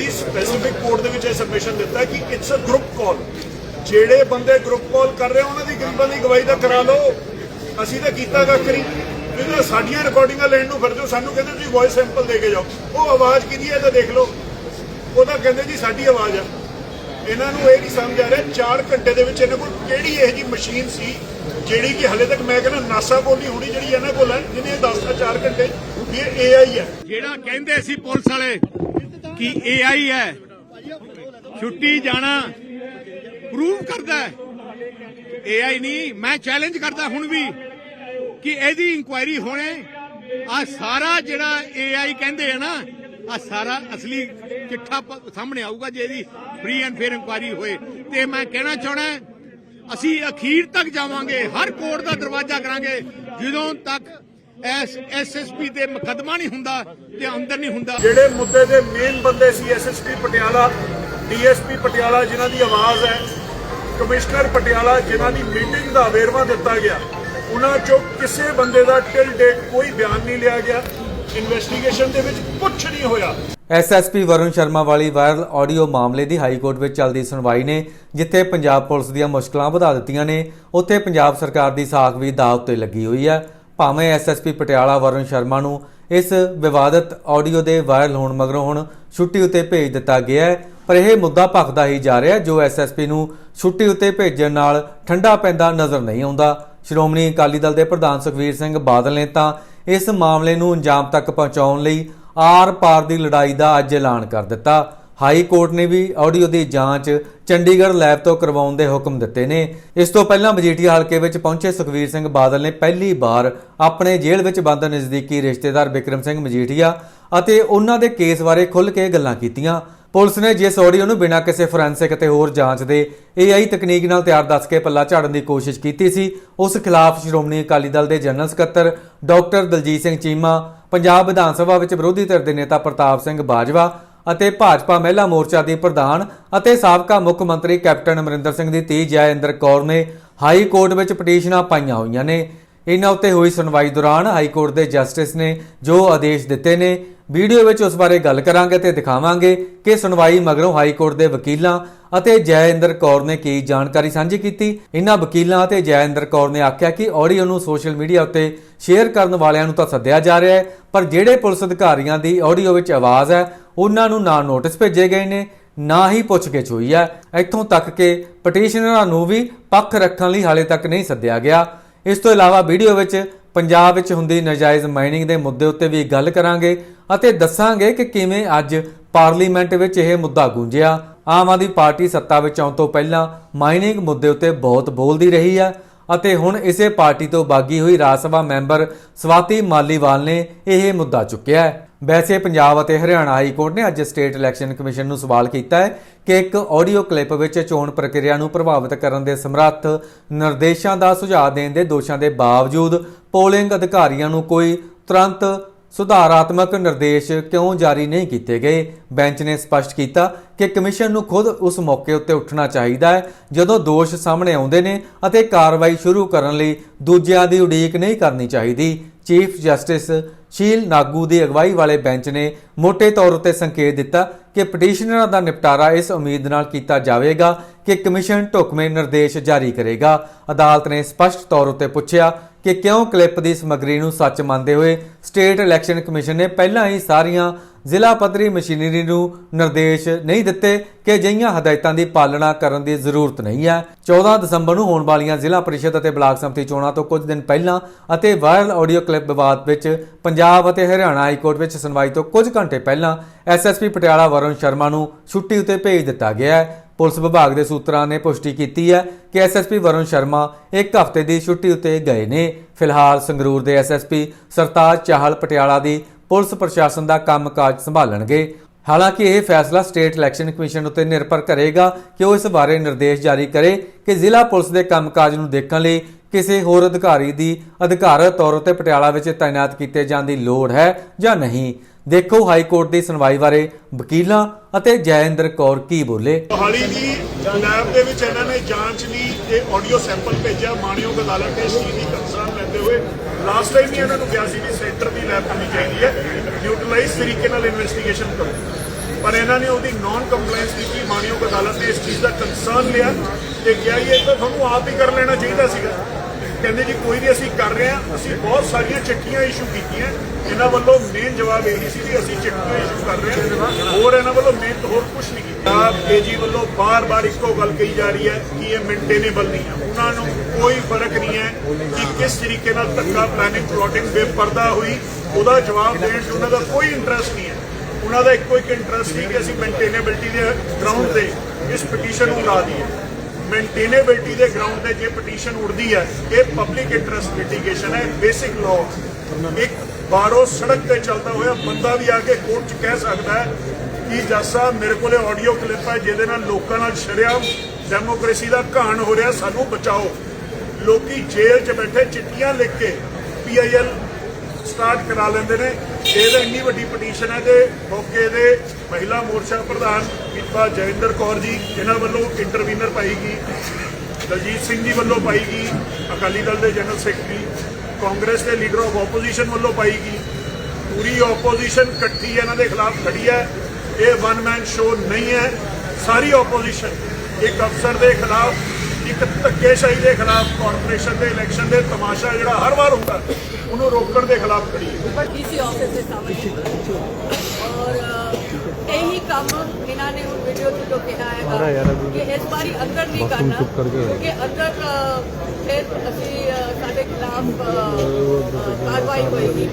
ਅਸੀਂ specific code ਦੇ ਵਿੱਚ ਇਹ ਸਬਮਿਸ਼ਨ ਦਿੱਤਾ ਕਿ ਇਟਸ ਅ ਗਰੁੱਪ ਕਾਲ ਜਿਹੜੇ ਬੰਦੇ ਗਰੁੱਪ ਕਾਲ ਕਰ ਰਹੇ ਉਹਨਾਂ ਦੀ ਗਰੀਬਾਂ ਦੀ ਗਵਾਹੀ ਤਾਂ ਕਰਾ ਲਓ। ਅਸੀਂ ਤਾਂ ਕੀਤਾ ਕੱਖ ਨਹੀਂ। ਤੁਸੀਂ ਸਾਡੀਆਂ ਰਿਕਾਰਡਿੰਗਾਂ ਲੈਣ ਨੂੰ ਫਿਰਦੇ ਸਾਨੂੰ ਕਹਿੰਦੇ ਤੁਸੀਂ ਵੌਇਸ ਸੈਂਪਲ ਦੇ ਕੇ ਜਾਓ। ਉਹ ਆਵਾਜ਼ ਕਿਹਦੀ ਹੈ ਤਾਂ ਦੇਖ ਲਓ। ਉਹ ਤਾਂ ਕਹਿੰਦੇ ਜੀ ਸਾਡੀ ਆਵਾਜ਼ ਆ। ਇਹਨਾਂ ਨੂੰ ਇਹ ਨਹੀਂ ਸਮਝ ਆ ਰਿਹਾ 4 ਘੰਟੇ ਦੇ ਵਿੱਚ ਇਹਨਾਂ ਕੋਲ ਕਿਹੜੀ ਇਹੋ ਜੀ ਮਸ਼ੀਨ ਸੀ, ਜਿਹੜੀ ਕਿ ਹਲੇ ਤੱਕ ਮੈਂ ਕਹਿੰਦਾ ਨਾਸਾ ਕੋਲ ਨਹੀਂ ਹੋਣੀ, ਜਿਹੜੀ ਇਹਨਾਂ ਕੋਲ ਹੈ, ਜਿਹਨੇ ਇਹ ਦੱਸਤਾ 4 ਘੰਟੇ ਵੀ ਇਹ AI ਹੈ ਜਿਹੜਾ ਕਹਿੰਦੇ ਸੀ ਪੁਲਿਸ ਵਾਲੇ ਕਿ ਏਆਈ ਹੈ। ਛੁੱਟੀ ਜਾਣਾ ਪ੍ਰੂਵ ਕਰਦਾ ਹੈ। ਏਆਈ ਨਹੀਂ, ਮੈਂ ਚੈਲੰਜ ਕਰਦਾ ਹੁਣ ਵੀ ਕਿ ਇਹਦੀ ਇਨਕੁਆਇਰੀ ਹੋਣੇ। ਆ ਸਾਰਾ ਜਿਹੜਾ ਏਆਈ ਕਹਿੰਦੇ ਆ ਨਾ, ਆ ਸਾਰਾ ਅਸਲੀ ਚਿੱਠਾ ਸਾਹਮਣੇ ਆਊਗਾ ਜੇ ਇਹਦੀ ਫ੍ਰੀ ਐਂਡ ਫੇਅਰ ਇਨਕੁਆਇਰੀ ਹੋਏ। ਤੇ ਮੈਂ ਕਹਿਣਾ ਚਾਹਣਾ ਅਸੀਂ ਅਖੀਰ ਤੱਕ ਜਾਵਾਂਗੇ, ਹਰ ਕੋਰਟ ਦਾ ਦਰਵਾਜ਼ਾ ਕਰਾਂਗੇ, ਜਦੋਂ ਤੱਕ ਐਸ ਐਸਐਸਪੀ ਤੇ ਮੁਕੱਦਮਾ ਨਹੀਂ ਹੁੰਦਾ ਤੇ ਅੰਦਰ ਨਹੀਂ ਹੁੰਦਾ। ਜਿਹੜੇ ਮੁੱਦੇ ਦੇ ਮੇਨ ਬੰਦੇ ਸੀ ਐਸਐਸਪੀ ਪਟਿਆਲਾ ਡੀਐਸਪੀ ਪਟਿਆਲਾ ਜਿਨ੍ਹਾਂ ਦੀ ਆਵਾਜ਼ ਹੈ ਕਮਿਸ਼ਨਰ ਪਟਿਆਲਾ ਜਿਨ੍ਹਾਂ ਦੀ ਮੀਟਿੰਗ ਦਾ ਵੇਰਵਾ ਦਿੱਤਾ ਗਿਆ ਉਹਨਾਂ ਚੋਂ ਕਿਸੇ ਬੰਦੇ ਦਾ ਟਿਲ ਡੇਟ ਕੋਈ ਬਿਆਨ ਨਹੀਂ ਲਿਆ ਗਿਆ ਇਨਵੈਸਟੀਗੇਸ਼ਨ ਦੇ ਵਿੱਚ ਕੁਝ ਨਹੀਂ ਹੋਇਆ। ਐਸਐਸਪੀ ਵਰੁਣ ਸ਼ਰਮਾ ਵਾਲੀ ਵਾਇਰਲ ਆਡੀਓ ਮਾਮਲੇ ਦੀ ਹਾਈ ਕੋਰਟ ਵਿੱਚ ਚੱਲਦੀ ਸੁਣਵਾਈ ਨੇ ਜਿੱਥੇ ਪੰਜਾਬ ਪੁਲਿਸ ਦੀਆਂ ਮੁਸ਼ਕਲਾਂ ਵਧਾ ਦਿੱਤੀਆਂ ਨੇ ਉੱਥੇ ਪੰਜਾਬ ਸਰਕਾਰ ਦੀ ਸਾਖ ਵੀ ਦਾਅ ਉੱਤੇ ਲੱਗੀ ਹੋਈ ਹੈ। ਭਾਵੇਂ ਐਸਐਸਪੀ ਪਟਿਆਲਾ ਵਰੁਣ ਸ਼ਰਮਾ ਨੂੰ ਇਸ ਵਿਵਾਦਤ ਆਡੀਓ ਦੇ ਵਾਇਰਲ ਹੋਣ ਮਗਰੋਂ ਹੁਣ ਛੁੱਟੀ ਉੱਤੇ ਭੇਜ ਦਿੱਤਾ ਗਿਆ ਹੈ, ਪਰ ਇਹ ਮੁੱਦਾ ਭਖਦਾ ਹੀ ਜਾ ਰਿਹਾ ਹੈ, ਜੋ ਐਸਐਸਪੀ ਨੂੰ ਛੁੱਟੀ ਉੱਤੇ ਭੇਜਣ ਨਾਲ ਠੰਡਾ ਪੈਂਦਾ ਨਜ਼ਰ ਨਹੀਂ ਆਉਂਦਾ। ਸ਼੍ਰੋਮਣੀ ਅਕਾਲੀ ਦਲ ਦੇ ਪ੍ਰਧਾਨ ਸੁਖਵੀਰ ਸਿੰਘ ਬਾਦਲ ਨੇ ਤਾਂ ਇਸ ਮਾਮਲੇ ਨੂੰ ਅੰਜਾਮ ਤੱਕ ਪਹੁੰਚਾਉਣ ਲਈ ਆਰ-ਪਾਰ ਦੀ ਲੜਾਈ ਦਾ ਅੱਜ ਐਲਾਨ ਕਰ ਦਿੱਤਾ। ਹਾਈ ਕੋਰਟ ਨੇ ਵੀ ਆਡੀਓ ਦੀ ਜਾਂਚ ਚੰਡੀਗੜ੍ਹ ਲੈਬ ਤੋਂ ਕਰਵਾਉਣ ਦੇ ਹੁਕਮ ਦਿੱਤੇ ਨੇ। ਇਸ ਤੋਂ ਪਹਿਲਾਂ ਮਜੀਠੀਆ ਹਲਕੇ ਵਿੱਚ ਪਹੁੰਚੇ ਸੁਖਵੀਰ ਸਿੰਘ ਬਾਦਲ ਨੇ ਪਹਿਲੀ ਵਾਰ ਆਪਣੇ ਜੇਲ੍ਹ ਵਿੱਚ ਬੰਦ ਨਜ਼ਦੀਕੀ ਰਿਸ਼ਤੇਦਾਰ ਵਿਕਰਮ ਸਿੰਘ ਮਜੀਠੀਆ ਅਤੇ ਉਹਨਾਂ ਦੇ ਕੇਸ ਬਾਰੇ ਖੁੱਲ੍ਹ ਕੇ ਗੱਲਾਂ ਕੀਤੀਆਂ। ਪੁਲਿਸ ਨੇ ਜਿਸ ਆਡੀਓ ਨੂੰ ਬਿਨਾਂ ਕਿਸੇ ਫੋਰੈਂਸਿਕ ਅਤੇ ਹੋਰ ਜਾਂਚ ਦੇ AI ਤਕਨੀਕ ਨਾਲ ਤਿਆਰ ਦੱਸ ਕੇ ਪੱਲਾ ਝਾੜਨ ਦੀ ਕੋਸ਼ਿਸ਼ ਕੀਤੀ ਸੀ, ਉਸ ਖਿਲਾਫ ਸ਼੍ਰੋਮਣੀ ਅਕਾਲੀ ਦਲ ਦੇ ਜਨਰਲ ਸਕੱਤਰ ਡਾਕਟਰ ਦਲਜੀਤ ਸਿੰਘ ਚੀਮਾ, ਪੰਜਾਬ ਵਿਧਾਨ ਸਭਾ ਵਿੱਚ ਵਿਰੋਧੀ ਧਿਰ ਦੇ ਨੇਤਾ ਪ੍ਰਤਾਪ ਸਿੰਘ ਬਾਜਵਾ ਅਤੇ ਭਾਜਪਾ ਮਹਿਲਾ ਮੋਰਚਾ ਦੀ ਪ੍ਰਧਾਨ ਅਤੇ ਸਾਬਕਾ ਮੁੱਖ ਮੰਤਰੀ ਕੈਪਟਨ ਅਮਰਿੰਦਰ ਸਿੰਘ ਦੀ ਧੀ ਜੈਇੰਦਰ ਕੌਰ ਨੇ ਹਾਈ ਕੋਰਟ ਵਿੱਚ ਪਟੀਸ਼ਨਾਂ ਪਾਈਆਂ ਹੋਈਆਂ ਨੇ। ਇਹਨਾਂ ਉੱਤੇ ਹੋਈ ਸੁਣਵਾਈ ਦੌਰਾਨ ਹਾਈ ਕੋਰਟ ਦੇ ਜਸਟਿਸ ਨੇ ਜੋ ਆਦੇਸ਼ ਦਿੱਤੇ ਨੇ, ਵੀਡੀਓ ਵਿੱਚ ਉਸ ਬਾਰੇ ਗੱਲ ਕਰਾਂਗੇ ਤੇ ਦਿਖਾਵਾਂਗੇ ਕਿ ਸੁਣਵਾਈ ਮਗਰੋਂ ਹਾਈ ਕੋਰਟ ਦੇ ਵਕੀਲਾਂ ਅਤੇ ਜੈਇੰਦਰ ਕੌਰ ਨੇ ਕੀ ਜਾਣਕਾਰੀ ਸਾਂਝੀ ਕੀਤੀ। ਇਹਨਾਂ ਵਕੀਲਾਂ ਅਤੇ ਜੈਇੰਦਰ ਕੌਰ ਨੇ ਆਖਿਆ ਕਿ ਆਡੀਓ ਨੂੰ ਸੋਸ਼ਲ ਮੀਡੀਆ ਉੱਤੇ ਸ਼ੇਅਰ ਕਰਨ ਵਾਲਿਆਂ ਨੂੰ ਤਾਂ ਸੱਦਿਆ ਜਾ ਰਿਹਾ ਹੈ, ਪਰ ਜਿਹੜੇ ਪੁਲਿਸ ਅਧਿਕਾਰੀਆਂ ਦੀ ਆਡੀਓ ਵਿੱਚ ਆਵਾਜ਼ ਹੈ, ਉਹਨਾਂ ਨੂੰ ਨਾ ਨੋਟਿਸ ਭੇਜੇ ਗਏ ਨੇ, ਨਾ ਹੀ ਪੁੱਛਗਿੱਛ ਹੋਈ ਹੈ। ਇੱਥੋਂ ਤੱਕ ਕਿ ਪਟੀਸ਼ਨਰਾਂ ਨੂੰ ਵੀ ਪੱਖ ਰੱਖਣ ਲਈ ਹਾਲੇ ਤੱਕ ਨਹੀਂ ਸੱਦਿਆ ਗਿਆ। ਇਸ ਤੋਂ ਇਲਾਵਾ ਵੀਡੀਓ ਵਿੱਚ ਪੰਜਾਬ ਵਿੱਚ ਹੁੰਦੀ ਨਾਜਾਇਜ਼ ਮਾਈਨਿੰਗ ਦੇ ਮੁੱਦੇ ਉੱਤੇ ਵੀ ਗੱਲ ਕਰਾਂਗੇ ਅਤੇ ਦੱਸਾਂਗੇ ਕਿ ਕਿਵੇਂ ਅੱਜ ਪਾਰਲੀਮੈਂਟ ਵਿੱਚ ਇਹ ਮੁੱਦਾ ਗੂੰਜਿਆ। ਆਮ ਆਦਮੀ ਪਾਰਟੀ ਸੱਤਾ ਵਿੱਚ ਆਉਣ ਤੋਂ ਪਹਿਲਾਂ ਮਾਈਨਿੰਗ ਮੁੱਦੇ ਉੱਤੇ ਬਹੁਤ ਬੋਲਦੀ ਰਹੀ ਹੈ ਅਤੇ ਹੁਣ ਇਸੇ ਪਾਰਟੀ ਤੋਂ ਬਾਗੀ ਹੋਈ ਰਾਜ ਸਭਾ ਮੈਂਬਰ ਸਵਾਤੀ ਮਾਲੀਵਾਲ ਨੇ ਇਹ ਮੁੱਦਾ ਚੁੱਕਿਆ ਹੈ। ਵੈਸੇ ਪੰਜਾਬ ਅਤੇ ਹਰਿਆਣਾ ਹਾਈ ਕੋਰਟ ਨੇ ਅੱਜ ਸਟੇਟ ਇਲੈਕਸ਼ਨ ਕਮਿਸ਼ਨ ਨੂੰ ਸਵਾਲ ਕੀਤਾ ਹੈ ਕਿ ਇੱਕ ਆਡੀਓ ਕਲਿੱਪ ਵਿੱਚ ਚੋਣ ਪ੍ਰਕਿਰਿਆ ਨੂੰ ਪ੍ਰਭਾਵਿਤ ਕਰਨ ਦੇ ਸਮਰੱਥ ਨਿਰਦੇਸ਼ਾਂ ਦਾ ਸੁਝਾਅ ਦੇਣ ਦੇ ਦੋਸ਼ਾਂ ਦੇ ਬਾਵਜੂਦ ਪੋਲਿੰਗ ਅਧਿਕਾਰੀਆਂ ਨੂੰ ਕੋਈ ਤੁਰੰਤ ਸੁਧਾਰਾਤਮਕ ਨਿਰਦੇਸ਼ ਕਿਉਂ ਜਾਰੀ ਨਹੀਂ ਕੀਤੇ ਗਏ? ਬੈਂਚ ਨੇ ਸਪਸ਼ਟ ਕੀਤਾ ਕਿ ਕਮਿਸ਼ਨ ਨੂੰ ਖੁਦ ਉਸ ਮੌਕੇ ਉੱਤੇ ਉੱਠਣਾ ਚਾਹੀਦਾ ਹੈ, ਜਦੋਂ ਦੋਸ਼ ਸਾਹਮਣੇ ਆਉਂਦੇ ਨੇ ਅਤੇ ਕਾਰਵਾਈ ਸ਼ੁਰੂ ਕਰਨ ਲਈ ਦੂਜਿਆਂ ਦੀ ਉਡੀਕ ਨਹੀਂ ਕਰਨੀ ਚਾਹੀਦੀ। ਚੀਫ ਜਸਟਿਸ ਸ਼ੀਲ ਨਾਗੂ ਦੀ ਅਗਵਾਈ ਵਾਲੇ ਬੈਂਚ ਨੇ ਮੋٹے ਤੌਰ ਉੱਤੇ ਸੰਕੇਤ ਦਿੱਤਾ ਕਿ ਪਟੀਸ਼ਨਰਾਂ ਦਾ ਨਿਪਟਾਰਾ ਇਸ ਉਮੀਦ ਨਾਲ ਕੀਤਾ ਜਾਵੇਗਾ ਕਿ ਕਮਿਸ਼ਨ ਢੁਕਵੇਂ ਨਿਰਦੇਸ਼ ਜਾਰੀ ਕਰੇਗਾ। ਅਦਾਲਤ ਨੇ ਸਪਸ਼ਟ ਤੌਰ ਉੱਤੇ ਪੁੱਛਿਆ ਕਿ ਕਿਉਂ ਕਲਿੱਪ ਦੀ ਸਮੱਗਰੀ ਨੂੰ ਸੱਚ ਮੰਨਦੇ ਹੋਏ ਸਟੇਟ ਇਲੈਕਸ਼ਨ ਕਮਿਸ਼ਨ ਨੇ ਪਹਿਲਾਂ ਹੀ ਸਾਰੀਆਂ ਜ਼ਿਲ੍ਹਾ ਪੱਧਰੀ ਮਸ਼ੀਨਰੀ ਨੂੰ ਨਿਰਦੇਸ਼ ਨਹੀਂ ਦਿੱਤੇ ਕਿ ਅਜਿਹੀਆਂ ਹਦਾਇਤਾਂ ਦੀ ਪਾਲਣਾ ਕਰਨ ਦੀ ਜ਼ਰੂਰਤ ਨਹੀਂ ਹੈ। 14 ਦਸੰਬਰ ਨੂੰ ਹੋਣ ਵਾਲੀਆਂ ਜ਼ਿਲ੍ਹਾ ਪਰਿਸ਼ਦ ਅਤੇ ਬਲਾਕ ਸੰਮਤੀ ਚੋਣਾਂ ਤੋਂ ਕੁਝ ਦਿਨ ਪਹਿਲਾਂ ਅਤੇ ਵਾਇਰਲ ਆਡੀਓ ਕਲਿੱਪ ਵਿਵਾਦ ਵਿੱਚ ਪੰਜਾਬ ਅਤੇ ਹਰਿਆਣਾ ਹਾਈ ਕੋਰਟ ਵਿੱਚ ਸੁਣਵਾਈ ਤੋਂ ਕੁਝ ਘੰਟੇ ਪਹਿਲਾਂ ਐਸਐਸਪੀ ਪਟਿਆਲਾ ਵਰੁਣ ਸ਼ਰਮਾ ਨੂੰ ਛੁੱਟੀ ਉਤੇ ਭੇਜ ਦਿੱਤਾ ਗਿਆ ਹੈ। ਪੁਲਿਸ ਵਿਭਾਗ ਦੇ ਸੂਤਰਾਂ ਨੇ ਪੁਸ਼ਟੀ ਕੀਤੀ ਹੈ ਕਿ ਐਸਐਸਪੀ ਵਰੁਣ ਸ਼ਰਮਾ ਇੱਕ ਹਫ਼ਤੇ ਦੀ ਛੁੱਟੀ ਉਤੇ ਗਏ ਨੇ। ਫਿਲਹਾਲ ਸੰਗਰੂਰ ਦੇ ਐਸਐਸਪੀ ਸਰਤਾਜ ਚਾਹਲ ਪਟਿਆਲਾ ਦੀ ਪੁਲਿਸ ਪ੍ਰਸ਼ਾਸਨ ਦਾ ਕੰਮਕਾਜ ਸੰਭਾਲਣਗੇ। ਹਾਲਾਂਕਿ ਇਹ ਫੈਸਲਾ ਸਟੇਟ ਇਲੈਕਸ਼ਨ ਕਮਿਸ਼ਨ ਉੱਤੇ ਨਿਰਭਰ ਕਰੇਗਾ ਕਿ ਉਹ ਇਸ ਬਾਰੇ ਨਿਰਦੇਸ਼ ਜਾਰੀ ਕਰੇ ਕਿ ਜ਼ਿਲ੍ਹਾ ਪੁਲਿਸ ਦੇ ਕੰਮਕਾਜ ਨੂੰ ਦੇਖਣ ਲਈ ਕਿਸੇ ਹੋਰ ਅਧਿਕਾਰੀ ਦੀ ਅਧਿਕਾਰਤ ਤੌਰ ਉੱਤੇ ਪਟਿਆਲਾ ਵਿੱਚ ਤਾਇਨਾਤ ਕੀਤੇ ਜਾਣ ਦੀ ਲੋੜ ਹੈ ਜਾਂ ਨਹੀਂ। ਦੇਖੋ ਹਾਈ ਕੋਰਟ ਦੀ ਸੁਣਵਾਈ ਬਾਰੇ ਵਕੀਲਾਂ ਅਤੇ ਜੈਇੰਦਰ ਕੌਰ ਕੀ ਬੋਲੇ। ਹਾਲੀ ਦੀ ਲੈਬ ਦੇ ਵਿੱਚ ਇਹਨਾਂ ਨੇ ਜਾਂਚ ਲਈ ਤੇ ਆਡੀਓ ਸੈਂਪਲ ਭੇਜਿਆ। ਮਾਣਯੋਗ ਅਦਾਲਤ ਨੇ ਇਸ ਚੀਜ਼ ਦੀ ਕੰਸਰਨ ਲੈਂਦੇ ਹੋਏ ਲਾਸਟ ਟਾਈਮ ਵੀ ਇਹਨਾਂ ਨੂੰ ਕਿਹਾ ਸੀ ਵੀ ਸੈਂਟਰ ਦੀ ਲੈਬ ਹੋਣੀ ਚਾਹੀਦੀ ਹੈ ਨਿਊਟਰਲਾਈਜ਼ ਤਰੀਕੇ ਨਾਲ ਇਨਵੈਸਟੀਗੇਸ਼ਨ ਕਰੋ। ਪਰ ਇਹਨਾਂ ਨੇ ਉਹਦੀ ਨਾਨ ਕੰਪਲਾਈਂਸ ਕੀਤੀ, ਮਾਨਯੋਗ ਅਦਾਲਤ ਨੇ ਇਸ ਚੀਜ਼ ਦਾ ਕੰਸਰਨ ਲਿਆ ਤੇ ਕਿਹਾ ਜੀ, ਇਹ ਤਾਂ ਤੁਹਾਨੂੰ ਆਪ ਹੀ ਕਰ ਲੈਣਾ ਚਾਹੀਦਾ ਸੀਗਾ। ਕਹਿੰਦੇ ਜੀ, ਕੋਈ ਨਹੀਂ, ਅਸੀਂ ਕਰ ਰਹੇ ਹਾਂ। ਅਸੀਂ ਬਹੁਤ ਸਾਰੀਆਂ ਚਿੱਠੀਆਂ ਇਸ਼ੂ ਕੀਤੀਆਂ। ਇਹਨਾਂ ਵੱਲੋਂ ਮੇਨ ਜਵਾਬ ਇਹੀ ਸੀ ਵੀ ਅਸੀਂ ਚਿੱਠੀਆਂ ਇਸ਼ੂ ਕਰ ਰਹੇ ਹਾਂ। ਹੋਰ ਇਹਨਾਂ ਵੱਲੋਂ ਮੇਨ ਹੋਰ ਕੁਝ ਨਹੀਂ ਕੀਤਾ। ਆਪ ਏਜੀ ਵੱਲੋਂ ਬਾਰ-ਬਾਰ ਇੱਕੋ ਗੱਲ ਕਹੀ ਜਾ ਰਹੀ ਹੈ ਕਿ ਇਹ ਮੇਨਟੇਨੇਬਲ ਨਹੀਂ ਹੈ। ਉਹਨਾਂ ਨੂੰ ਕੋਈ ਫ਼ਰਕ ਨਹੀਂ ਹੈ ਕਿ ਕਿਸ ਤਰੀਕੇ ਨਾਲ ਧੱਕਾ ਪਲੈਨਿੰਗ ਪਲੋਟਿੰਗ ਬੇਪਰਦਾ ਹੋਈ ਉਹਦਾ ਜਵਾਬ ਦੇਣ 'ਚ ਉਹਨਾਂ ਦਾ ਕੋਈ ਇੰਟਰਸਟ ਨਹੀਂ ਹੈ। ਉਹਨਾਂ ਦਾ ਇੱਕੋ ਇੱਕ ਇੰਟਰਸਟ ਸੀ ਕਿ ਅਸੀਂ ਮੇਨਟੇਨੇਬਿਲਟੀ ਦੇ ਗਰਾਊਂਡ ਤੇ ਇਸ ਪਟੀਸ਼ਨ ਨੂੰ ਲਾ ਦਈਏ। ਮੇਨਟੇਨੇਬਿਲਟੀ ਦੇ ਗਰਾਊਂਡ ਤੇ ਜੇ ਪਟੀਸ਼ਨ ਉੜਦੀ ਹੈ, ਇਹ ਪਬਲਿਕ ਇੰਟਰਸਟ ਲਿਟੀਗੇਸ਼ਨ ਹੈ ਬੇਸਿਕ ਲਾਅ ਇੱਕ ਬਾਹਰੋਂ ਸੜਕ ਤੇ ਚੱਲਦਾ ਹੋਇਆ ਬੰਦਾ ਵੀ ਆ ਕੇ ਕੋਰਟ 'ਚ ਕਹਿ ਸਕਦਾ ਹੈ ਕਿ ਜੱਜ ਸਾਹਿਬ ਮੇਰੇ ਕੋਲੇ ਆਡੀਓ ਕਲਿੱਪ ਹੈ, ਜਿਹਦੇ ਨਾਲ ਲੋਕਾਂ ਨਾਲ ਸ਼ਰਿਆਮ ਡੈਮੋਕ੍ਰੇਸੀ ਦਾ ਘਾਣ ਹੋ ਰਿਹਾ, ਸਾਨੂੰ ਬਚਾਓ। ਲੋਕੀ ਜੇਲ੍ਹ 'ਚ ਬੈਠੇ ਚਿੱਠੀਆਂ ਲਿਖ ਕੇ ਪੀਆਈਐਲ ਸਟਾਰਟ ਕਰਾ ਲੈਂਦੇ ਨੇ। ਇਹ ਤਾਂ ਇੰਨੀ ਵੱਡੀ ਪਟੀਸ਼ਨ ਹੈ ਕਿ ਮੌਕੇ ਦੇ ਮਹਿਲਾ ਮੋਰਚਾ ਪ੍ਰਧਾਨ ਬੀਬਾ ਜੈਵਿੰਦਰ ਕੌਰ ਜੀ ਇਹਨਾਂ ਵੱਲੋਂ ਇੰਟਰਵੀਨਰ ਪਾਈ ਗਈ, ਦਲਜੀਤ ਸਿੰਘ ਜੀ ਵੱਲੋਂ ਪਾਈ ਗਈ, ਅਕਾਲੀ ਦਲ ਦੇ ਜਨਰਲ ਸੈਕਟਰੀ ਕਾਂਗਰਸ ਦੇ ਲੀਡਰ ਆਫ ਆਪੋਜੀਸ਼ਨ ਵੱਲੋਂ ਪਾਈ ਗਈ। ਪੂਰੀ ਆਪੋਜੀਸ਼ਨ ਇਕੱਠੀ ਇਹਨਾਂ ਦੇ ਖਿਲਾਫ ਖੜੀ ਹੈ। ਇਹ ਵਨ ਮੈਨ ਸ਼ੋ ਨਹੀਂ ਹੈ, ਸਾਰੀ ਆਪੋਜੀਸ਼ਨ ਇੱਕ ਅਫਸਰ ਦੇ ਖਿਲਾਫ ਇੱਕ ਧੱਕੇਸ਼ਾਹੀ ਦੇ ਖਿਲਾਫ ਕਾਰਪੋਰੇਸ਼ਨ ਦੇ ਇਲੈਕਸ਼ਨ ਦੇ ਤਮਾਸ਼ਾ ਜਿਹੜਾ ਹਰ ਵਾਰ ਹੁੰਦਾ ਉਹਨੂੰ ਰੋਕਣ ਦੇ ਖਿਲਾਫ ਖੜੀ ਹੈ। ਡੀਸੀ ਆਫਿਸ ਦੇ ਸਾਹਮਣੇ ਔਰ ਇਹੀ ਕੰਮ ਇਹਨਾਂ ਨੇ ਹੁਣ ਵੀਡੀਓ 'ਚ ਜੋ ਕਿਹਾ ਹੈਗਾ ਕਿ ਇਸ ਵਾਰੀ ਅੰਦਰ ਨਹੀਂ ਕਰਨਾ ਕਿਉਂਕਿ ਅੰਦਰ ਫਿਰ ਅਸੀਂ ਸਾਡੇ ਖਿਲਾਫ ਕਾਰਵਾਈ ਹੋਏਗੀ।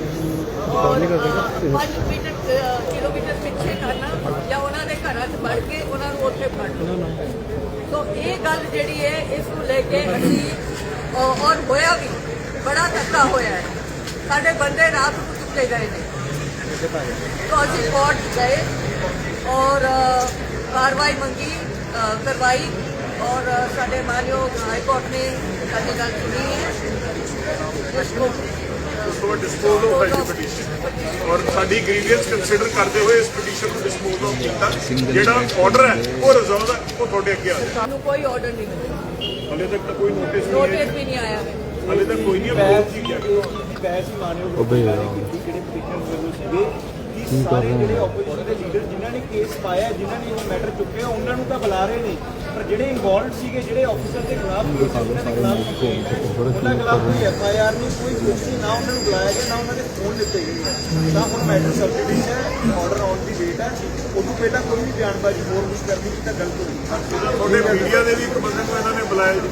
ਔਰ 5 ਮੀਟਰ ਕਿਲੋਮੀਟਰ ਪਿੱਛੇ ਕਰਨਾ ਜਾਂ ਉਹਨਾਂ ਦੇ ਘਰਾਂ 'ਚ ਵੜ ਕੇ ਉਹਨਾਂ ਨੂੰ ਉੱਥੇ ਫੜ ਲਓ। ਸੋ ਇਹ ਗੱਲ ਜਿਹੜੀ ਹੈ ਇਸ ਨੂੰ ਲੈ ਕੇ ਅਸੀਂ ਔਰ ਹੋਇਆ ਵੀ ਬੜਾ ਧੱਕਾ ਹੋਇਆ ਹੈ। ਸਾਡੇ ਬੰਦੇ ਰਾਤ ਨੂੰ ਚੁੱਕੇ ਗਏ ਨੇ। तो ਅਸੀਂ ਕੋਰਟ ਗਏ ਔਰ ਕਾਰਵਾਈ ਮੰਗੀ ਕਰਵਾਈ ਔਰ ਸਾਡੇ ਮਾਨਯੋਗ ਹਾਈ ਕੋਰਟ ਨੇ ਸਾਡੀ ਗੱਲ ਸੁਣੀ ਹੈ। ਤੋਂ ਡਿਸਪੋਜ਼ ਆਫ ਹੈ ਪਟੀਸ਼ਨ ਔਰ ਸਾਡੀ ਗ੍ਰੀਵੀਅੰਸ ਕੰਸੀਡਰ ਕਰਦੇ ਹੋਏ ਇਸ ਪਟੀਸ਼ਨ ਨੂੰ ਡਿਸਪੋਜ਼ ਆਫ ਕੀਤਾ। ਜਿਹੜਾ ਆਰਡਰ ਹੈ ਉਹ ਰਿਜ਼ਰਵ ਹੈ ਉਹ ਤੁਹਾਡੇ ਅੱਗੇ ਆ ਸਾਨੂੰ ਕੋਈ ਆਰਡਰ ਨਹੀਂ ਮਿਲਿਆ। ਹਲੇ ਤੱਕ ਤਾਂ ਕੋਈ ਨੋਟਿਸ ਨਹੀਂ ਨੋਟਿਸ ਵੀ ਨਹੀਂ ਆਇਆ ਹੈ ਹਲੇ ਤੱਕ ਕੋਈ ਨਹੀਂ ਬਹੁਤ ਚੀਜ਼ ਹੈ ਬੈਸ ਉਹਦੇ ਜਿਹੜੇ ਪਟੀਸ਼ਨ ਵੱਲੋਂ ਸੀਗੇ? ਕਿ ਸਾਰੇ ਜਿਹੜੇ ਆਪੋਜੀਸ਼ਨ ਦੇ ਲੀਡਰ ਜਿਨ੍ਹਾਂ ਨੇ ਕੇਸ ਪਾਇਆ ਜਿਨ੍ਹਾਂ ਨੇ ਇਹ ਮੈਟਰ ਚੁੱਕਿਆ ਉਹਨਾਂ ਨੂੰ ਤਾਂ ਬੁਲਾ ਰਹੇ ਨੇ। ਪਰ ਜਿਹੜੇ ਇਨਵੋਲਡ ਸੀਗੇ ਜਿਹੜੇ ਆਫੀਸਰ ਦੇ ਖਿਲਾਫ ਕੇਸ ਉਹਨਾਂ ਦੇ ਖਿਲਾਫ complaint ਹੈ, ਉਹਨਾਂ ਖਿਲਾਫ ਕੋਈ ਐਫ ਆਈ ਆਰ ਨਹੀਂ ਕੋਈ ਦੋਸ਼ੀ ਨਾ ਉਹਨਾਂ ਨੂੰ ਬੁਲਾਇਆ ਗਿਆ ਨਾ ਉਹਨਾਂ ਦੇ ਫੋਨ ਦਿੱਤੇ ਗਏ ਹੈ ਤਾਂ ਹੁਣ ਮੈਟਰ ਸਬਜੈਕਟ ਹੈ ਆਰਡਰ ਆਨ ਦੀ ਵੇਟ ਹੈ। ਉਦੋਂ ਪਹਿਲਾਂ ਕੋਈ ਵੀ ਬਿਆਨਬਾਜ਼ੀ ਹੋਰ ਕੁਝ ਕਰਨੀ ਤਾਂ ਗਲਤ ਹੋਈ ਤੁਹਾਡੇ ਮੀਡੀਆ ਦੇ ਵੀ ਇੱਕ ਬੰਦੇ ਨੂੰ ਇਹਨਾਂ ਨੇ ਬੁਲਾਇਆ ਜੀ।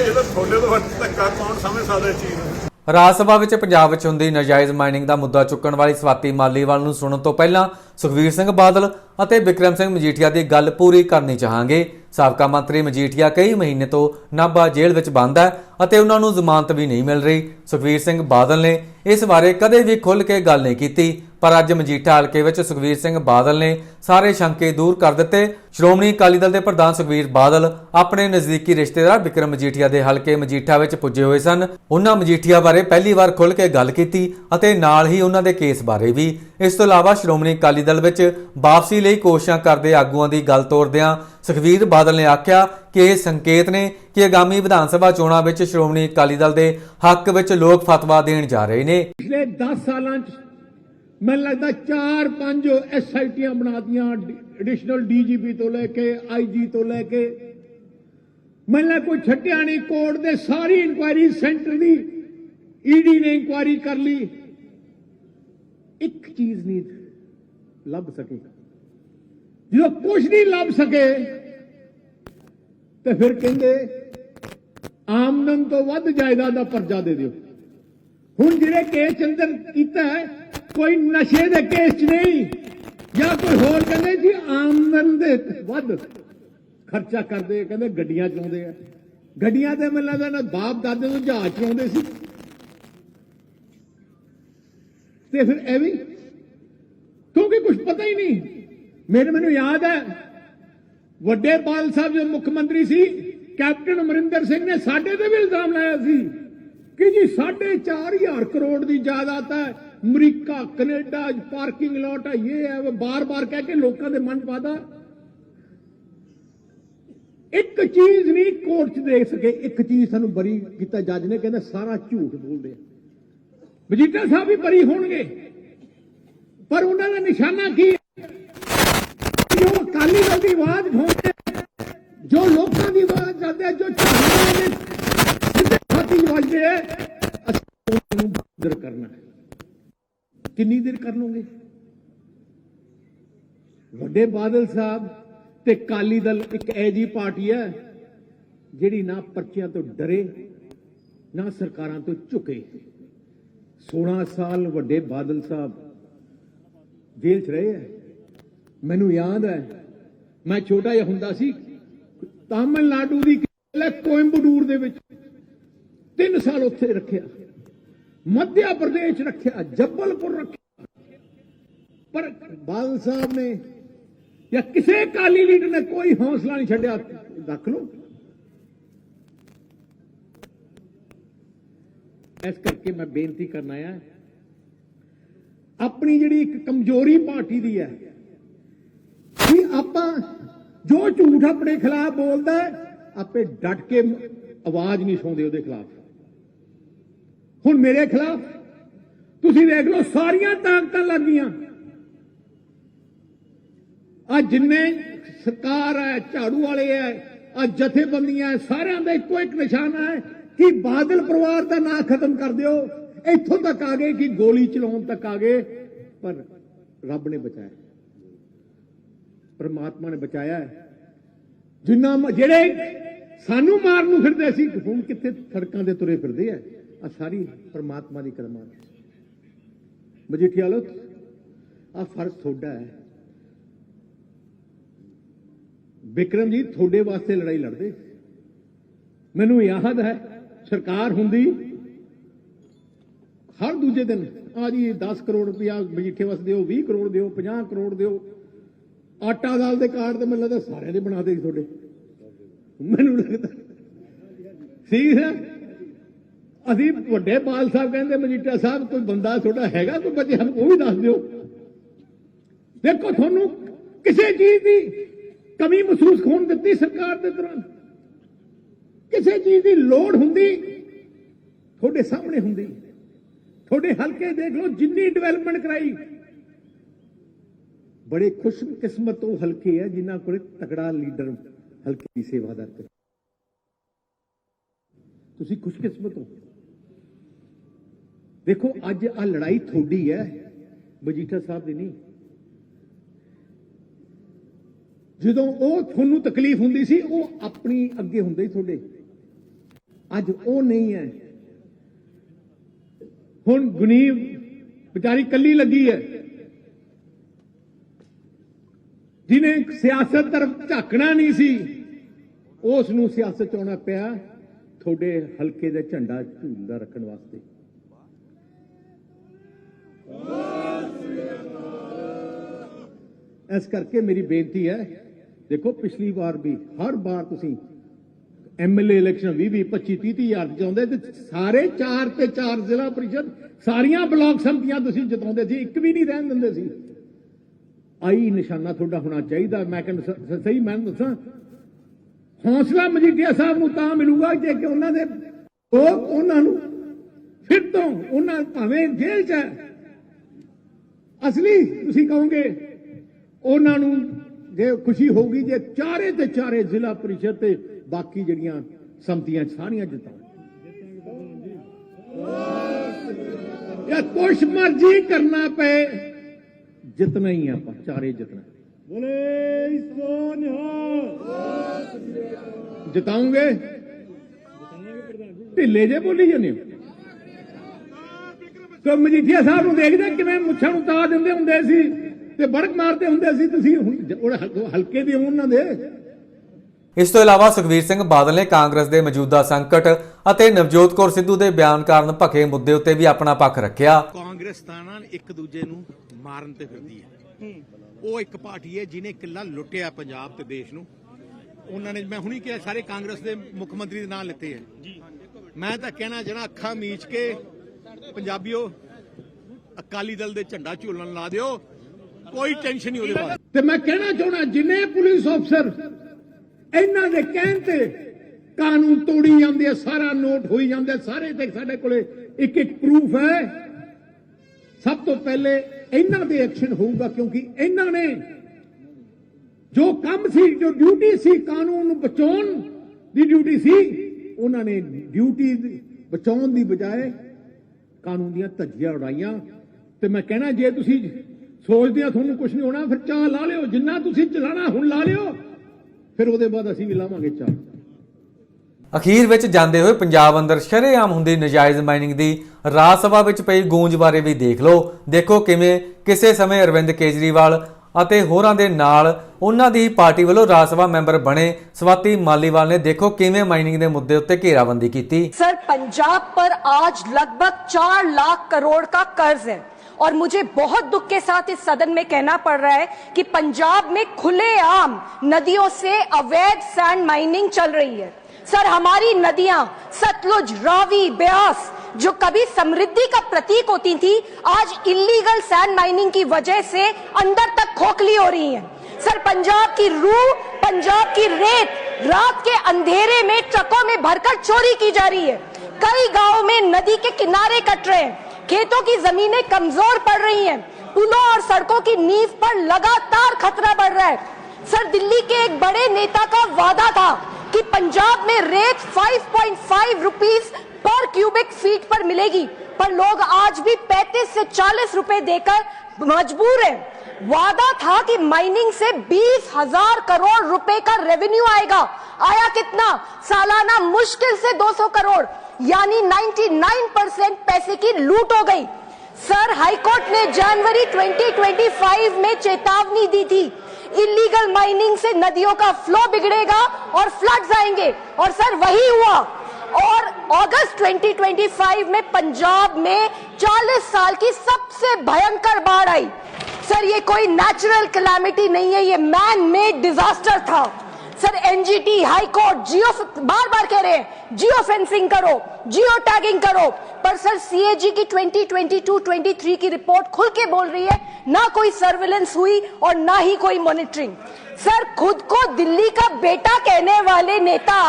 ਇਹ ਤਾਂ ਤੁਹਾਡੇ ਤੋਂ ਵੱਧ ਧੱਕਾ ਕੌਣ ਸਮਝ ਸਕਦਾ ਇਸ ਚੀਜ਼ ਨੂੰ ਰਾਜ ਸਭਾ ਵਿੱਚ ਪੰਜਾਬ ਵਿੱਚ ਹੁੰਦੀ ਨਾਜਾਇਜ਼ ਮਾਈਨਿੰਗ ਦਾ ਮੁੱਦਾ ਚੁੱਕਣ ਵਾਲੀ ਸਵਾਤੀ ਮਾਲੀਵਾਲ ਨੂੰ ਸੁਣਨ ਤੋਂ ਪਹਿਲਾਂ ਸੁਖਵੀਰ ਸਿੰਘ ਬਾਦਲ ਅਤੇ ਵਿਕਰਮ ਸਿੰਘ ਮਜੀਠੀਆ ਦੀ ਗੱਲ ਪੂਰੀ ਕਰਨੀ ਚਾਹਾਂਗੇ। ਸਾਬਕਾ ਮੰਤਰੀ ਮਜੀਠੀਆ ਕਈ ਮਹੀਨੇ ਤੋਂ ਨਾਭਾ ਜੇਲ੍ਹ ਵਿੱਚ ਬੰਦ ਹੈ ਅਤੇ ਉਹਨਾਂ ਨੂੰ ਜ਼ਮਾਨਤ ਵੀ ਨਹੀਂ ਮਿਲ ਰਹੀ। ਸੁਖਵੀਰ ਸਿੰਘ ਬਾਦਲ ਨੇ ਇਸ ਬਾਰੇ ਕਦੇ ਵੀ ਖੁੱਲ੍ਹ ਕੇ ਗੱਲ ਨਹੀਂ ਕੀਤੀ, ਪਰ ਅੱਜ ਮਜੀਠਾ ਹਲਕੇ ਵਿੱਚ ਸੁਖਵੀਰ ਸਿੰਘ ਬਾਦਲ ਨੇ ਸਾਰੇ ਸ਼ੰਕੇ ਦੂਰ ਕਰ ਦਿੱਤੇ। ਸ਼੍ਰੋਮਣੀ ਅਕਾਲੀ ਦਲ ਦੇ ਪ੍ਰਧਾਨ ਸੁਖਵੀਰ ਬਾਦਲ ਆਪਣੇ ਨਜ਼ਦੀਕੀ ਰਿਸ਼ਤੇਦਾਰ ਵਿਕਰਮ ਮਜੀਠੀਆ ਦੇ ਹਲਕੇ ਮਜੀਠਾ ਵਿੱਚ ਪੁੱਜੇ ਹੋਏ ਸਨ। ਉਹਨਾਂ ਮਜੀਠੀਆ ਬਾਰੇ ਪਹਿਲੀ ਵਾਰ ਖੁੱਲ੍ਹ ਕੇ ਗੱਲ ਕੀਤੀ ਅਤੇ ਨਾਲ ਹੀ ਉਹਨਾਂ ਦੇ ਕੇਸ ਬਾਰੇ ਵੀ। ਇਸ ਤੋਂ ਇਲਾਵਾ ਸ਼੍ਰੋਮਣੀ ਅਕਾਲੀ ਦਲ ਵਿੱਚ ਵਾਪਸੀ ਲਈ ਕੋਸ਼ਿਸ਼ਾਂ ਕਰਦੇ ਆਗੂਆਂ ਦੀ ਗੱਲ ਤੋਰਦਿਆਂ ਸੁਖਵੀਰ ਬਾਦਲ ਨੇ ਆਖਿਆ ਕਿ ਇਹ ਸੰਕੇਤ ਨੇ ਕਿ ਆਗਾਮੀ ਵਿਧਾਨ ਸਭਾ ਚੋਣਾਂ ਵਿੱਚ ਸ਼੍ਰੋਮਣੀ ਅਕਾਲੀ ਦਲ ਦੇ ਹੱਕ ਵਿੱਚ ਲੋਕ ਫਤਵਾ ਦੇਣ ਜਾ ਰਹੇ ਨੇ। ਪਿਛਲੇ 10 ਸਾਲਾਂ ਚ ਮੈਨੂੰ ਲੱਗਦਾ 4-5 ਐਸਆਈਟੀਆਂ ਬਣਾਤੀਆਂ, ਐਡੀਸ਼ਨਲ ਡੀਜੀਪੀ ਤੋਂ ਲੈ ਕੇ ਆਈਜੀ ਤੋਂ ਲੈ ਕੇ। ਮੈਨੂੰ ਲੱਗਦਾ ਕੋਈ ਛੱਡਿਆ ਨਹੀਂ, ਕੋਰਟ ਦੇ ਸਾਰੀ ਇਨਕੁਆਇਰੀ ਸੈਂਟਰ ਦੀ ਈਡੀ ਨੇ ਇਨਕੁਆਇਰੀ ਕਰ ਲਈ। ਇੱਕ ਚੀਜ਼ ਨਹੀਂ ਲੱਭ ਸਕੀ। ਜਦੋਂ ਕੁਝ ਨਹੀਂ ਲੱਭ ਸਕੇ ਤੇ ਫਿਰ ਕਹਿੰਦੇ, ਆਮਦਨ ਤੋਂ ਵੱਧ ਜਾਇਦਾਦ ਦਾ ਪਰਚਾ ਦੇ ਦਿਓ। ਹੁਣ ਜਿਹੜੇ ਕੇਸ ਅੰਦਰ ਕੀਤਾ ਕੋਈ ਨਸ਼ੇ ਦੇ ਕੇਸ 'ਚ ਨਹੀਂ, ਜਾਂ ਕੋਈ ਹੋਰ ਕਹਿੰਦੇ ਜੀ, ਆਮਦਨ ਦੇ ਵੱਧ ਖਰਚਾ ਕਰਦੇ ਕਹਿੰਦੇ ਗੱਡੀਆਂ ਚਲਾਉਂਦੇ ਆ। ਗੱਡੀਆਂ ਤੇ ਮੈਨੂੰ ਲੱਗਦਾ ਬਾਪ ਦਾਦੇ ਤੋਂ ਜਹਾਜ਼ ਚਲਾਉਂਦੇ ਸੀ। ਤੇ ਫਿਰ ਐਵੇਂ ਹੀ। ਕਿਉਂਕਿ ਕੁਝ ਪਤਾ ਹੀ ਨਹੀਂ। ਮੇਰੇ ਮੈਨੂੰ ਯਾਦ ਹੈ ਵੱਡੇ ਪਾਲ ਸਾਹਿਬ ਜੋ ਮੁੱਖ ਮੰਤਰੀ ਸੀ, ਕੈਪਟਨ ਅਮਰਿੰਦਰ ਸਿੰਘ ਨੇ ਸਾਡੇ ਤੇ ਵੀ ਇਲਜ਼ਾਮ ਲਾਇਆ ਸੀ ਕਿ ਜੀ 4.5000 ਕਰੋੜ ਦੀ ਜਾਇਦਾਦ ਹੈ। ਅਮਰੀਕਾ, ਕੈਨੇਡਾ, ਪਾਰਕਿੰਗ ਲਾਟ ਹੈ, ਇਹ ਹੈ ਬਾਰ-ਬਾਰ ਕਹਿ ਕੇ ਲੋਕਾਂ ਦੇ ਮਨ 'ਚ ਵਾਦਾ। ਇੱਕ ਚੀਜ਼ ਨਹੀਂ, ਕੋਰਟ 'ਚ ਦੇਖ ਸਕੇ। ਇੱਕ ਚੀਜ਼ ਸਾਨੂੰ ਬਰੀ ਕੀਤਾ, ਜੱਜ ਨੇ ਕਹਿੰਦਾ ਸਾਰਾ ਝੂਠ ਬੋਲਦੇ ਆ। ਮਜੀਠਾ ਸਾਹਿਬ ਵੀ ਬਰੀ ਹੋਣਗੇ, ਪਰ ਉਹਨਾਂ ਦਾ ਨਿਸ਼ਾਨਾ ਕੀ ਅਕਾਲੀ ਦਲ ਦੀ ਆਵਾਜ਼ ਉਠਾਉਂਦੇ ਜੋ ਲੋਕਾਂ ਦੀ ਆਵਾਜ਼ ਜਾਂਦੇ ਜੋ ਝਾੜੂਆਂ ਦੇ ਸਿੱਧੇ ਖਾਤੀ ਵੱਜਦੇ ਆ ਅਸੀਂ ਉਹਨਾਂ ਨੂੰ ਕਰਨਾ ਹੈ। ਕਿੰਨੀ ਦੇਰ ਕਰ ਲਓਗੇ ਵੱਡੇ ਬਾਦਲ ਸਾਹਿਬ ਤੇ ਕਾਲੀ ਦਲ ਇੱਕ ਐਜੀ ਪਾਰਟੀ ਹੈ, ਜਿਹੜੀ ਨਾ ਪਰਚਿਆਂ ਤੋਂ ਡਰੇ, ਨਾ ਸਰਕਾਰਾਂ ਤੋਂ ਝੁਕੇ। 16 ਸਾਲ ਵੱਡੇ ਬਾਦਲ ਸਾਹਿਬ ਜੇਲ੍ਹ 'ਚ ਰਹੇ ਹੈ। ਮੈਨੂੰ ਯਾਦ ਹੈ ਮੈਂ ਛੋਟਾ ਜਿਹਾ ਹੁੰਦਾ ਸੀ, ਤਾਮਿਲਨਾਡੂ ਦੀ ਕਿਲੇ ਕੋਇੰਬਟੂਰ ਦੇ ਵਿੱਚ। 3 ਸਾਲ ਉੱਥੇ ਰੱਖਿਆ, ਮੱਧ ਪ੍ਰਦੇਸ਼ ਰੱਖਿਆ, ਜੱਬਲਪੁਰ ਰੱਖਿਆ। ਪਰ ਬਾਦਲ ਸਾਹਿਬ ਨੇ ਜਾਂ ਕਿਸੇ ਕਾਲੀ ਲੀਡਰ ਨੇ ਕੋਈ ਹੌਸਲਾ ਨਹੀਂ ਛੱਡਿਆ, ਰੱਖ ਲਓ। ਇਸ ਕਰਕੇ ਮੈਂ ਬੇਨਤੀ ਕਰਨ ਆਇਆ, ਆਪਣੀ ਜਿਹੜੀ ਇੱਕ ਕਮਜ਼ੋਰੀ ਪਾਰਟੀ ਦੀ ਹੈ ਕਿ ਆਪਾਂ ਜੋ ਝੂਠ ਆਪਣੇ ਖਿਲਾਫ ਬੋਲਦਾ ਆਪੇ ਡਟ ਕੇ ਆਵਾਜ਼ ਨਹੀਂ ਸੁਣਦੇ ਉਹਦੇ ਖਿਲਾਫ। ਹੁਣ ਮੇਰੇ ਖਿਲਾਫ ਤੁਸੀਂ ਦੇਖ ਲਓ ਸਾਰੀਆਂ ਤਾਕਤਾਂ ਲੱਗ ਗਈਆਂ। ਆ ਜਿੰਨੇ ਸਰਕਾਰ ਹੈ ਝਾੜੂ ਵਾਲੇ ਹੈ ਆ ਜਥੇਬੰਦੀਆਂ ਹੈ, ਸਾਰਿਆਂ ਦਾ ਇੱਕੋ ਇੱਕ ਨਿਸ਼ਾਨਾ ਹੈ ਕਿ ਬਾਦਲ ਪਰਿਵਾਰ ਦਾ ਨਾਂ ਖਤਮ ਕਰ ਦਿਓ। ਇੱਥੋਂ ਤੱਕ ਆ ਗਏ ਕਿ ਗੋਲੀ ਚਲਾਉਣ ਤੱਕ ਆ ਗਏ ਪਰ ਰੱਬ ਨੇ ਬਚਾਇਆ। ਪਰਮਾਤਮਾ ਨੇ ਬਚਾਇਆ ਹੈ। ਜਿੰਨਾ ਜਿਹੜੇ ਸਾਨੂੰ ਮਾਰਨ ਨੂੰ ਫਿਰਦੇ ਸੀ, ਹੁਣ ਕਿੱਥੇ ਸੜਕਾਂ ਦੇ ਤੁਰੇ ਫਿਰਦੇ ਆ? ਆ ਸਾਰੀ ਪਰਮਾਤਮਾ ਦੀ ਕਰਮਾਤ ਮਜੀਠੀਆ ਲੋ ਆ ਫਰਜ਼ ਤੁਹਾਡਾ ਹੈ। ਵਿਕਰਮ ਜੀ, ਤੁਹਾਡੇ ਵਾਸਤੇ ਲੜਾਈ ਲੜਦੇ। ਮੈਨੂੰ ਯਾਦ ਹੈ, ਸਰਕਾਰ ਹੁੰਦੀ, ਹਰ ਦੂਜੇ ਦਿਨ ਆ ਜੀ 10 ਕਰੋੜ ਰੁਪਇਆ ਮਜੀਠੇ ਵਾਸਤੇ ਦਿਓ 20 ਕਰੋੜ ਦਿਓ 50 ਕਰੋੜ ਦਿਓ। ਆਟਾ ਦਾਲ ਦੇ ਕਾਰਡ ਤੇ ਮੈਨੂੰ ਲੱਗਦਾ ਸਾਰਿਆਂ ਦੇ ਬਣਾ ਦੇ ਤੁਹਾਡੇ। ਮੈਨੂੰ ਲੱਗਦਾ। ਠੀਕ ਹੈ ਅਸੀਂ ਵੱਡੇ ਬਾਲ ਸਾਹਿਬ ਕਹਿੰਦੇ, ਮਜੀਠਾ ਸਾਹਿਬ, ਕੋਈ ਬੰਦਾ ਤੁਹਾਡਾ ਹੈਗਾ, ਕੋਈ ਬੱਚੇ, ਸਾਨੂੰ ਉਹ ਵੀ ਦੱਸ ਦਿਓ। ਦੇਖੋ ਤੁਹਾਨੂੰ ਕਿਸੇ ਚੀਜ਼ ਦੀ ਕਮੀ ਮਹਿਸੂਸ ਹੋਣ ਦਿੱਤੀ ਸਰਕਾਰ ਦੇ ਦੌਰਾਨ। ਕਿਸੇ ਚੀਜ਼ ਦੀ ਲੋੜ ਹੁੰਦੀ, ਤੁਹਾਡੇ ਸਾਹਮਣੇ ਹੁੰਦੀ। ਤੁਹਾਡੇ ਹਲਕੇ ਦੇਖ ਲਓ, ਜਿੰਨੀ ਡਿਵੈਲਪਮੈਂਟ ਕਰਾਈ ਬੜੇ ਖੁਸ਼ਕਿਸਮਤ ਉਹ ਹਲਕੇ ਹੈ ਜਿਨ੍ਹਾਂ ਕੋਲ ਤਕੜਾ ਲੀਡਰ ਹਲਕੇ ਦੀ ਸੇਵਾਦਾਰ ਕਰੇ। ਤੁਸੀਂ ਖੁਸ਼ਕਿਸਮਤ ਹੋ। ਦੇਖੋ, ਅੱਜ ਆ ਲੜਾਈ ਤੁਹਾਡੀ ਹੈ, ਮਜੀਠਾ ਸਾਹਿਬ ਦੀ ਨਹੀਂ। ਜਦੋਂ ਉਹ ਤੁਹਾਨੂੰ ਤਕਲੀਫ ਹੁੰਦੀ ਸੀ, ਉਹ ਆਪਣੀ ਅੱਗੇ ਹੁੰਦੇ ਸੀ ਤੁਹਾਡੇ। ਅੱਜ ਉਹ ਨਹੀਂ ਹੈ। ਹੁਣ ਗੁਨੀਬ ਵਿਚਾਰੀ ਕੱਲੀ ਲੱਗੀ ਹੈ। ਜਿਹਨੇ ਸਿਆਸਤ ਤਰਫ ਝਾਕਣਾ ਨਹੀਂ ਸੀ, ਉਸ ਨੂੰ ਸਿਆਸਤ ਚ ਆਉਣਾ ਪਿਆ ਤੁਹਾਡੇ ਹਲਕੇ ਦਾ ਝੰਡਾ ਝੂਲਦਾ ਰੱਖਣ ਵਾਸਤੇ। ਇਸ ਕਰਕੇ ਮੇਰੀ ਬੇਨਤੀ ਹੈ, ਦੇਖੋ ਪਿਛਲੀ ਵਾਰ ਵੀ, ਹਰ ਵਾਰ ਤੁਸੀਂ ਐਮਐਲਏ ਇਲੈਕਸ਼ਨ 20 20 25 30 ਹਜ਼ਾਰ ਚਾਹੁੰਦੇ ਤੇ ਸਾਰੇ ਚਾਰ ਤੇ ਚਾਰ ਜ਼ਿਲ੍ਹਾ ਪ੍ਰੀਸ਼ਦ ਸਾਰੀਆਂ ਬਲਾਕ ਸੰਮਤੀਆਂ ਤੁਸੀਂ ਜਿਤਾਉਂਦੇ ਸੀ, ਇੱਕ ਵੀ ਨਹੀਂ ਰਹਿਣ ਦਿੰਦੇ ਸੀ। ਆਈ ਨਿਸ਼ਾਨਾ ਤੁਹਾਡਾ ਹੋਣਾ ਚਾਹੀਦਾ। ਮੈਂ ਕਹਿੰਦਾ ਸਹੀ, ਮੈਂ ਦੱਸਾਂ। ਹੌਸਲਾ ਮਜੀਠੀਆ ਸਾਹਿਬ ਨੂੰ ਤਾਂ ਮਿਲੂਗਾ ਜੇ ਕਿ ਉਹਨਾਂ ਦੇ ਲੋਕ ਉਹਨਾਂ ਨੂੰ ਫਿਰ ਤੋਂ ਉਹਨਾਂ ਭਾਵੇਂ ਜੇਲ੍ਹ 'ਚ ਅਸਲੀ ਤੁਸੀਂ ਕਹੋਗੇ, ਉਹਨਾਂ ਨੂੰ ਜੇ ਖੁਸ਼ੀ ਹੋਊਗੀ ਜੇ ਚਾਰੇ ਤੇ ਚਾਰੇ ਜ਼ਿਲ੍ਹਾ ਪ੍ਰੀਸ਼ਦ ਤੇ ਬਾਕੀ ਜਿਹੜੀਆਂ ਸੰਮਤੀਆਂ ਸਾਰੀਆਂ ਜਿਤਾਉਣ ਜਾਂ ਕੁਛ ਮਰਜ਼ੀ ਕਰਨਾ ਪਏ ਜਿਤਨਾ ਹੀ ਆਪਾਂ ਚਾਰੇ ਜਿਤਨਾ ਬੋਲੇ ਸੋਨਿਆ ਜਿਤਾਉਂਗੇ? ਢਿੱਲੇ ਜੇ ਬੋਲੀ ਜਾਂਦੇ ਹੋ। ਤੋ ਮਜੀਠੀਆ ਸਾਹਿਬ ਨੂੰ ਦੇਖਦੇ ਕਿਵੇਂ ਮੁੱਛਾਂ ਨੂੰ ਤਾ ਦਿੰਦੇ ਹੁੰਦੇ ਸੀ ਤੇ ਬੜਕ ਮਾਰਦੇ ਹੁੰਦੇ ਸੀ ਤੁਸੀਂ। ਹੁਣ ਹਲਕੇ ਦੇ ਉਹਨਾਂ ਦੇ। ਇਸ ਤੋਂ ਇਲਾਵਾ ਸੁਖਵੀਰ ਸਿੰਘ ਬਾਦਲ ਨੇ ਕਾਂਗਰਸ ਦੇ ਮੌਜੂਦਾ ਸੰਕਟ ਅਤੇ ਨਵਜੋਤ ਕੌਰ ਸਿੱਧੂ ਦੇ ਬਿਆਨ ਕਾਰਨ ਭਖੇ ਮੁੱਦੇ ਉੱਤੇ ਵੀ ਆਪਣਾ ਪੱਖ ਰੱਖਿਆ। ਕਾਂਗਰਸ ਤਾਂ ਨਾ ਇੱਕ ਦੂਜੇ ਨੂੰ ਮਾਰਨ ਤੇ ਫਿਰਦੀ ਹੈ। ਉਹ ਇੱਕ ਪਾਰਟੀ ਹੈ ਜਿਹਨੇ ਕਿੱਲਾ ਲੁੱਟਿਆ ਪੰਜਾਬ ਤੇ ਦੇਸ਼ ਨੂੰ। ਉਹਨਾਂ ਨੇ ਮੈਂ ਹੁਣੀ ਕਿਹਾ ਸਾਰੇ ਕਾਂਗਰਸ ਦੇ ਮੁੱਖ ਮੰਤਰੀ ਦੇ ਨਾਂ ਲਿੱਤੇ ਹੈ। ਮੈਂ ਤਾਂ ਕਹਿਣਾ ਜਿਹੜਾ ਅੱਖਾਂ ਮੀਚ ਕੇ ਪੰਜਾਬੀਓ ਅਕਾਲੀ ਦਲ ਦੇ ਝੰਡਾ ਝੂਲਣ ਲਾ ਦਿਓ। ਕੋਈ ਟੈਨਸ਼ਨ ਨਹੀਂ ਉਹਦੇ ਬਾਅਦ ਤੇ ਮੈਂ ਕਹਿਣਾ ਚਾਹਣਾ ਜਿੰਨੇ ਪੁਲਿਸ ਅਫਸਰ ਇਹਨਾਂ ਦੇ ਕਹਿਣ ਤੇ ਕਾਨੂੰਨ ਤੋੜੀ ਜਾਂਦੇ ਆ ਸਾਰਾ ਨੋਟ ਹੋਈ ਜਾਂਦੇ ਸਾਰੇ ਤੇ ਸਾਡੇ ਕੋਲੇ ਇੱਕ ਇੱਕ ਪ੍ਰੂਫ ਹੈ। ਸਭ ਤੋਂ ਪਹਿਲੇ ਇਹਨਾਂ ਦੇ ਐਕਸ਼ਨ ਹੋਊਗਾ, ਕਿਉਂਕਿ ਇਹਨਾਂ ਨੇ ਜੋ ਕੰਮ ਸੀ, ਜੋ ਡਿਊਟੀ ਸੀ ਕਾਨੂੰਨ ਨੂੰ ਬਚਾਉਣ ਦੀ ਡਿਊਟੀ ਸੀ, ਉਹਨਾਂ ਨੇ ਡਿਊਟੀ ਬਚਾਉਣ ਦੀ ਬਜਾਏ ਕਾਨੂੰਨ ਦੀਆਂ ਧੱਜੀਆਂ ਉਡਾਈਆਂ। ਤੇ ਮੈਂ ਕਹਿਣਾ, ਜੇ ਤੁਸੀਂ ਸੋਚਦੇ ਆ, ਤੁਹਾਨੂੰ ਕੁਝ ਨਹੀਂ ਹੋਣਾ, ਫਿਰ ਚਾਹ ਲਾ ਲਿਓ। ਜਿੰਨਾ ਤੁਸੀਂ ਚਲਾਣਾ, ਹੁਣ ਲਾ ਲਿਓ। ਫਿਰ ਉਹਦੇ ਬਾਅਦ ਅਸੀਂ ਵੀ ਲਾਵਾਂਗੇ ਚਾਰ ਅਖੀਰ ਵਿੱਚ ਜਾਂਦੇ ਹੋਏ ਪੰਜਾਬ ਅੰਦਰ ਸ਼ਰੇਆਮ ਹੁੰਦੀ ਨਜਾਇਜ਼ ਮਾਈਨਿੰਗ ਦੀ ਰਾਜ ਸਭਾ ਵਿੱਚ ਪਈ ਗੂੰਜ ਬਾਰੇ ਵੀ ਦੇਖ ਲਓ। ਦੇਖੋ ਕਿਵੇਂ ਕਿਸੇ ਸਮੇਂ ਅਰਵਿੰਦ ਕੇਜਰੀਵਾਲ ਅਤੇ ਹੋਰਾਂ ਦੇ ਨਾਲ ਉਹਨਾਂ ਦੀ ਪਾਰਟੀ ਵੱਲੋਂ ਰਾਜ ਸਭਾ ਮੈਂਬਰ ਬਣੇ ਸਵਾਤੀ ਮਾਲੀਵਾਲ ਨੇ ਦੇਖੋ ਕਿਵੇਂ ਮਾਈਨਿੰਗ ਦੇ ਮੁੱਦੇ ਉੱਤੇ ਘੇਰਾਬੰਦੀ ਕੀਤੀ। ਸਰ ਪੰਜਾਬ ਪਰ ਆਜ ਲਗਭਗ 4 ਲੱਖ ਕਰੋੜ ਦਾ ਕਰਜ਼ ਹੈ। और मुझे बहुत दुख के साथ इस सदन में कहना पड़ रहा है कि पंजाब में खुलेआम नदियों से अवैध सैंड माइनिंग चल रही है। सर, हमारी नदियाँ सतलुज, रावी, ब्यास, जो कभी समृद्धि का प्रतीक होती थी, आज इलीगल सैंड माइनिंग की वजह से अंदर तक खोखली हो रही है। सर, पंजाब की रूह, पंजाब की रेत, रात के अंधेरे में, ट्रकों में भरकर चोरी की जा रही है। कई गाँवों में नदी के किनारे कट रहे हैं। खेतों की जमीनें कमज़ोर पड़ रही हैं। पुलों और सड़कों की नींव पर लगातार खतरा बढ़ रहा है। सर, दिल्ली के एक बड़े नेता का वादा था कि पंजाब में रेत 5.5 रुपीस पर क्यूबिक फीट पर मिलेगी, पर लोग आज भी 35 से 40 रुपए देकर मजबूर हैं। वादा था कि माइनिंग से बीस हज़ार करोड़ रुपए का रेवेन्यू आएगा। आया कितना? सालाना मुश्किल से 200 करोड़। यानी 99 परसेंट पैसे की लूट हो गई। सर, हाईकोर्ट ने जनवरी 2025 में चेतावनी दी थी, इलीगल माइनिंग से नदियों का फ्लो बिगड़ेगा और फ्लड्स आएँगे। और सर, वही हुआ। और अगस्त 2025 में पंजाब में 40 साल की सबसे भयंकर बाढ़ आई। सर, ये कोई नेचुरल कैलामिटी नहीं है, ये मैन मेड डिजास्टर था। सर एनजीटी हाई कोर्ट जियो बार बार कह रहे हैं जियो फेंसिंग करो जियो टैगिंग करो। पर सर सीएजी की 2022-23 की रिपोर्ट खुल के बोल रही है, ना कोई सर्विलेंस हुई और ना ही कोई मॉनिटरिंग सर, खुद को दिल्ली का बेटा कहने वाले नेता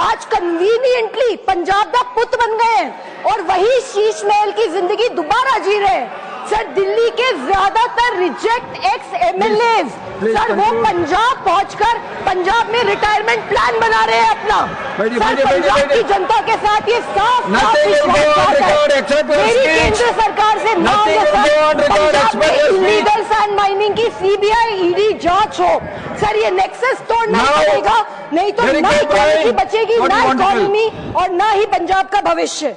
आज कन्वीनियंटली पंजाब का पुत बन गए हैं और वही शीश महल की ज़िंदगी दोबारा जी रहे हैं। सर, दिल्ली के ज़्यादातर रिजेक्ट एक्स एमएलए सर वो पंजाब पहुंचकर पंजाब में रिटायरमेंट प्लान बना रहे हैं अपना। सर पंजाब की जनता के साथ ये साफ़ है। मेरी केंद्र सरकार से मांग है सर पंजाब में. इलीगल सैंड माइनिंग की सीबीआई ईडी जाँच हो। सर ये नेक्सस तोड़ना पड़ेगा नहीं तो ना इकोनॉमी बचेगी ना इकोनॉमी और ना ही पंजाब का भविष्य।